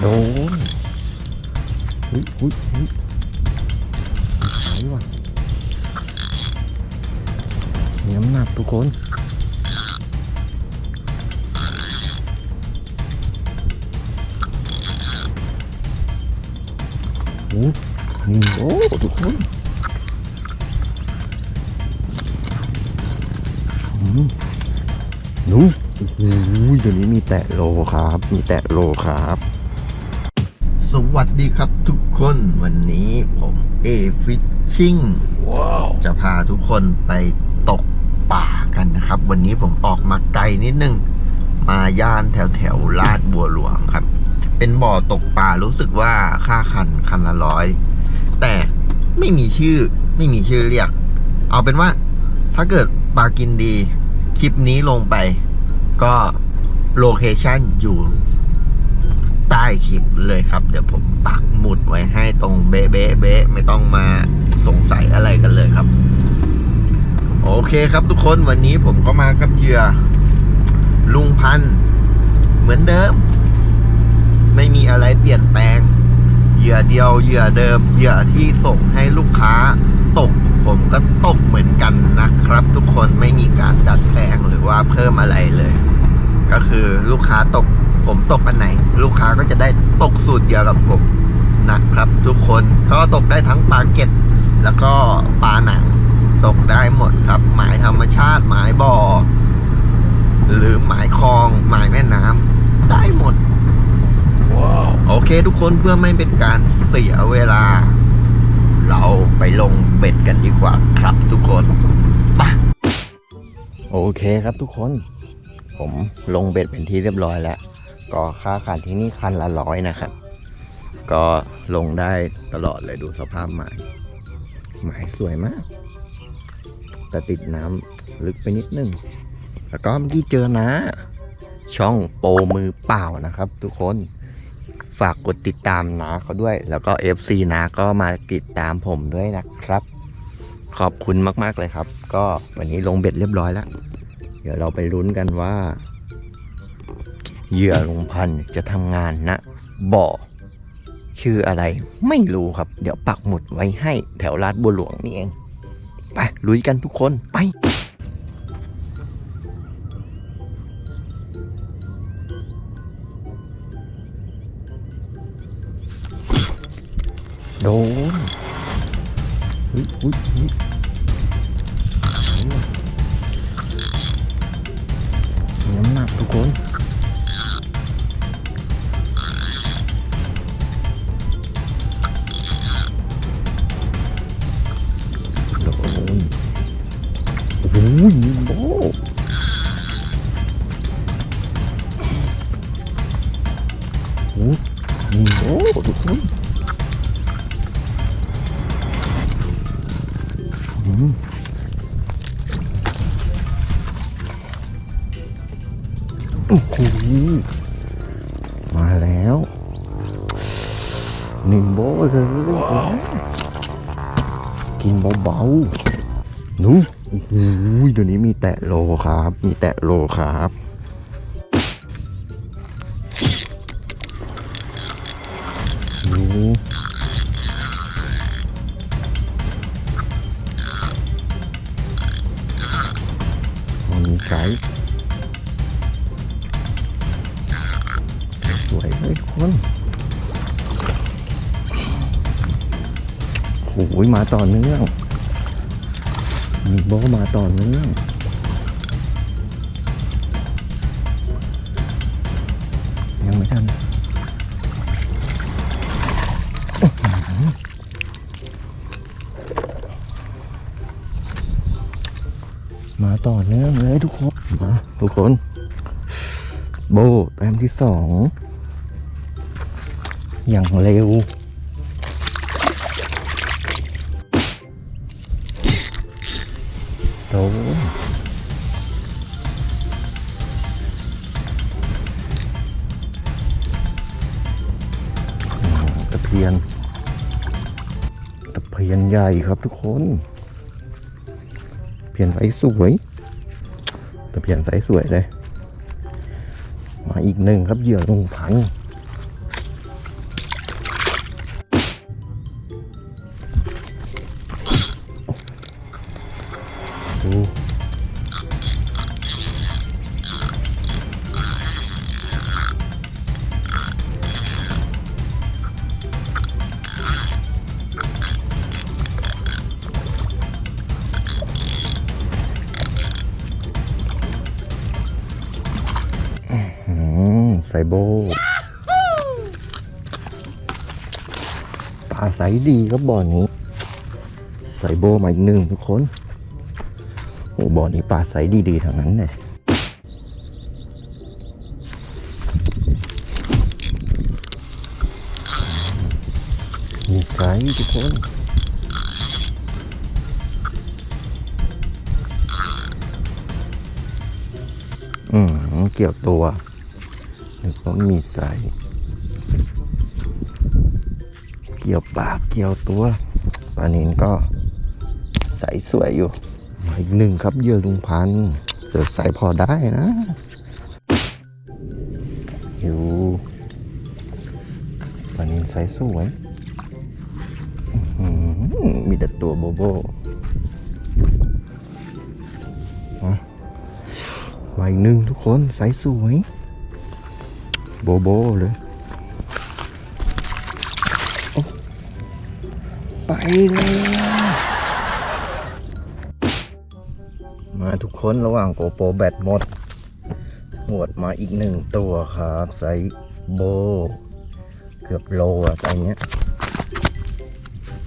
โดนอุ้ยอุ้ยอุ้ยหายว่ะมีน้ำหนักทุกคนโอ้นี่โอ้ทุกคนอืมหนูโอ้โหเดี๋ยวนี้มีแตะโลครับ มีแตะโลครับ สวัสดีครับทุกคนวันนี้ผมเอฟิชชิ่งจะพาทุกคนไปตกป่ากันนะครับ วันนี้ผมออกมาไกลนิดนึง มาย่านแถวแถวๆลาดบัวหลวงครับ เป็นบ่อตกป่ารู้สึกว่าค่าคันคันละร้อย แต่ไม่มีชื่อไม่มีชื่อเรียก เอาเป็นว่า ถ้าเกิดปลากินดี คลิปนี้ลงไป ก็โลเคชั่นอยู่ ใต้คลิปเลยครับ เดี๋ยวผมปักหมุดไว้ให้ตรงเบ๊ะเบ๊ะเบ๊ะไม่ต้องมาสงสัยอะไรกันเลยครับ โอเคครับทุกคนวันนี้ผมก็มากับเหยื่อลุงพันเหมือนเดิม ไม่มีอะไรเปลี่ยนแปลงเหยื่อเดียวเหยื่อเดิมเหยื่อที่ส่งให้ลูกค้าตก ผมก็ตกเหมือนกันนะครับ ทุกคนไม่มีการดัดแปลงหรือว่าเพิ่มอะไรเลย ก็คือลูกค้าตก ผมตกอันไหน ลูกค้าก็จะได้ตกสูตรเดียวกับผมนะครับ ทุกคนก็ตกได้ทั้งปลาเก็ตแล้วก็ปลาหนังตกได้หมดครับ หมายธรรมชาติ หมายบ่อ หรือหมายคลอง หมายแม่น้ำได้หมดโอเคทุกคนเพื่อไม่เป็นการเสียเวลา เราไปลงเบ็ดกันดีกว่าครับทุกคนไปโอเคครับทุกคน ผมลงเบ็ดเป็นที่เรียบร้อยแล้ว ก็ค่าคันที่นี่คันละร้อยนะครับ ก็ลงได้ตลอดเลยดูสภาพหมายหมายสวยมาก แต่ติดน้ำลึกไปนิดนึง แล้วก็เมื่อกี้เจอนะ ช่องโปมือเปล่านะครับ ทุกคนฝากกดติดตามนาเขาด้วย แล้วก็ FC นาก็มาติดตามผมด้วยนะครับ ขอบคุณมาก ๆ เลยครับ ก็วันนี้ลงเบ็ดเรียบร้อยแล้ว เดี๋ยวเราไปลุ้นกันว่า เหยื่อลงพันธุ์จะทำงานนะบ่อ ชื่ออะไรไม่รู้ครับ เดี๋ยวปักหมุดไว้ให้แถวลาดบัวหลวงนี่เอง ไปลุยกันทุกคนไปโดน อ้โหนิโบโอ้โหนิโบทุกคนอืมโอ้โหมาแล้วหนึ่งโบเลยกินเบาๆหนู โอ้โหเดี๋ยวนี้มีแตะโลครับ มีแตะโลครับหนูมันมีไก่สวยเลยคนโอ้ยมาต่อเนื่อง มีโบมาต่อเนื่องยังไม่ทันอื้อหือมาต่อเนื่องเลยทุกคนมาทุกคน โบแต้มที่สองอย่างเร็ว โดนตะเพียน ตะเพียนใหญ่ครับทุกคน เพียนไซส์สวย ตะเพียนไซส์สวยเลย มาอีกหนึ่งครับเหยื่อลงพัน ไซโบปลาใสดีครับบ่อนี้ไซโบมาอีกหนึ่งทุกคนโอ้บ่อนี้ปลาใสดีๆทั้งนั้นเลยมีไซทุกคนอืมเกี่ยวตัว หรือว่ามีใสเกี่ยวปากเกี่ยวตัวปลานินก็ใสสวยอยู่มาอีกหนึ่งครับเยื่อลุงพันเดี๋ยวใสพอได้นะอยู่ปลานินใสสวยมีแต่ตัวโบโบมาอีกหนึ่งทุกคนใสสวย บโบเลยโอ๊ะไปเลยมาทุกคนระหว่างโกโปรแบตหมดหวดมาอีกหนึ่งตัวครับไซส์โบ เกือบโลอะไซส์เนี้ย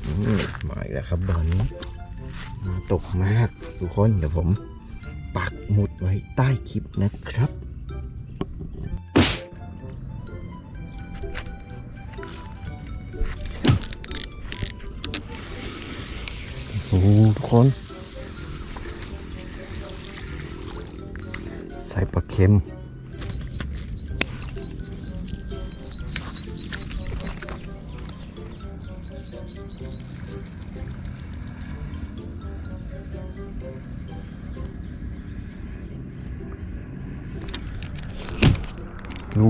อืมมาอีกแล้วครับบอลนี้มาตกมากทุกคนเดี๋ยวผมปักหมุดไว้ใต้คลิปนะครับ คนใส่ปลาเค็มดู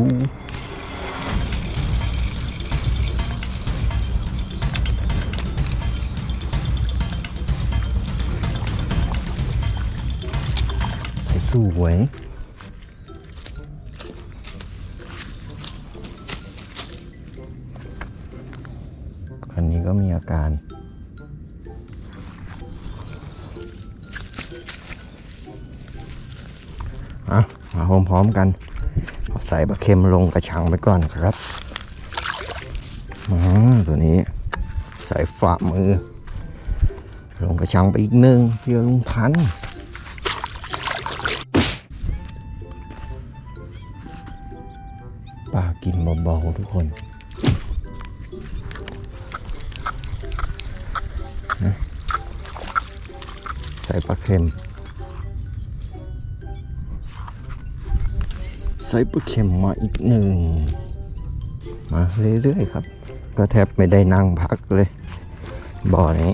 สวยอันนี้ก็มีอาการ อะ มาพร้อมๆกัน ใส่ปลาเค็มลงกระชังไปก่อนครับมาตัวนี้ ใส่ฝ่ามือ ลงกระชังไปอีกหนึ่งเพื่อลุงพันธุ์ เบาๆทุกคนนะใส่ปลาเค็ม ใส่ปลาเค็มมาอีกหนึ่ง มาเรื่อยๆครับ ก็แทบไม่ได้นั่งพักเลย บ่อนี้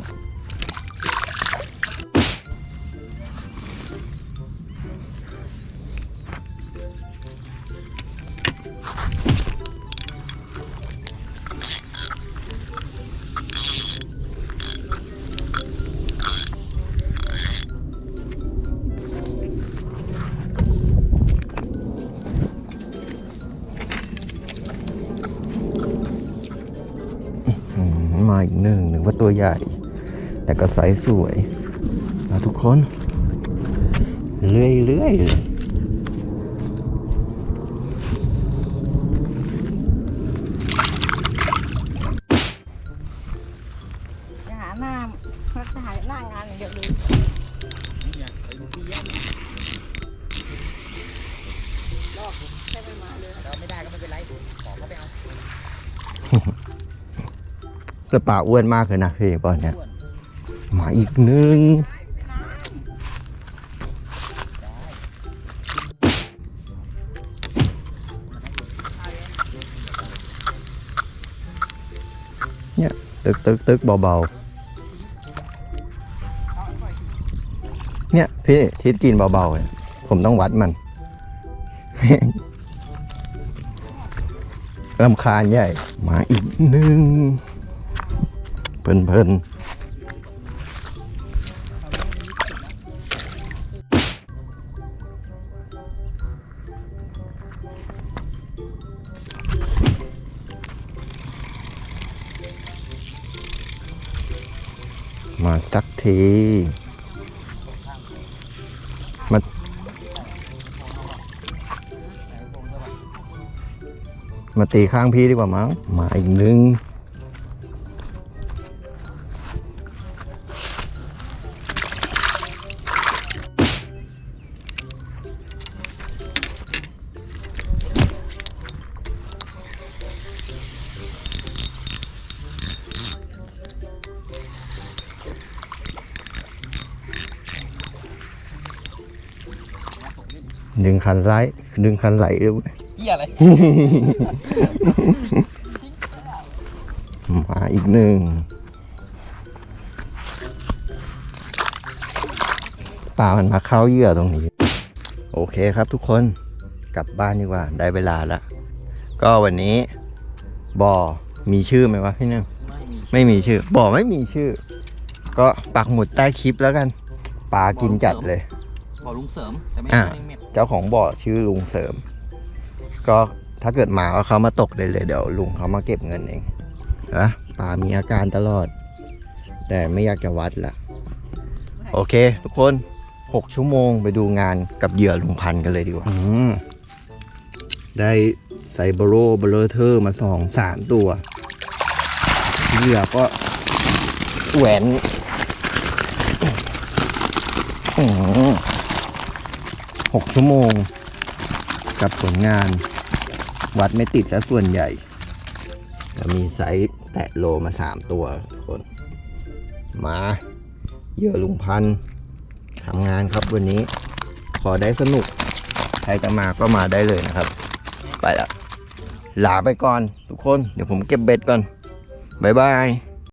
อีกหนึ่งหนึ่งว่าตัวใหญ่ แต่ก็ไซส์สวยนะทุกคน เรื่อยๆ แต่ป่าอ้วนมากเลยนะพี่บอลเนี่ยอ้วนมาอีกหนึ่งเนี่ยตึกตึกตึกเบาๆ เนี่ยพี่ทิศจีนเบาๆเนี่ยผมต้องวัดมันลำคาญใหญ่ มาอีกหนึ่ง เพลินเพลินมาสักทีมามาตีข้างพี่ดีกว่ามั้งมาอีกหนึ่ง ดึงคันไล่ดึงคันไหลด้วยเหี้ยอะไร มาอีกหนึ่งปลามันมาเข้าเหยื่อตรงนี้ โอเคครับทุกคนกลับบ้านดีกว่า ได้เวลาแล้วก็วันนี้บ่อมีชื่อไหมวะพี่นึ่งไม่มีไม่มีชื่อบ่อไม่มีชื่อ ก็ปักหมุดใต้คลิปแล้วกันปลากินจัดเลยบอกลุงเสริมแต่ไม่อ่าไม่เม็ดเจ้าของบ่อชื่อลุงเสริม ก็ถ้าเกิดมาก็เขามาตกได้เลยเดี๋ยวลุงเขามาเก็บเงินเองนะปลามีอาการตลอด แต่ไม่อยากจะวัดละโอเค ทุกคน 6 ชั่วโมงไปดูงานกับเหยื่อลุงพันธุ์กันเลยดีกว่าอืมได้ไซเบโรเบลเทอร์มาสองสามตัวเหยื่อก็แหวน อื้อหือหกชั่วโมง กับผลงาน วัดไม่ติดแล้วส่วนใหญ่จะมีไซส์แตะโลมาสามตัวทุกคนมาเยื่อลุงพันทำงานครับวันนี้ ขอได้สนุก ใครจะมาก็มาได้เลยนะครับ ไปละลาไปก่อนทุกคน เดี๋ยวผมเก็บเบ็ดก่อน บ๊ายบาย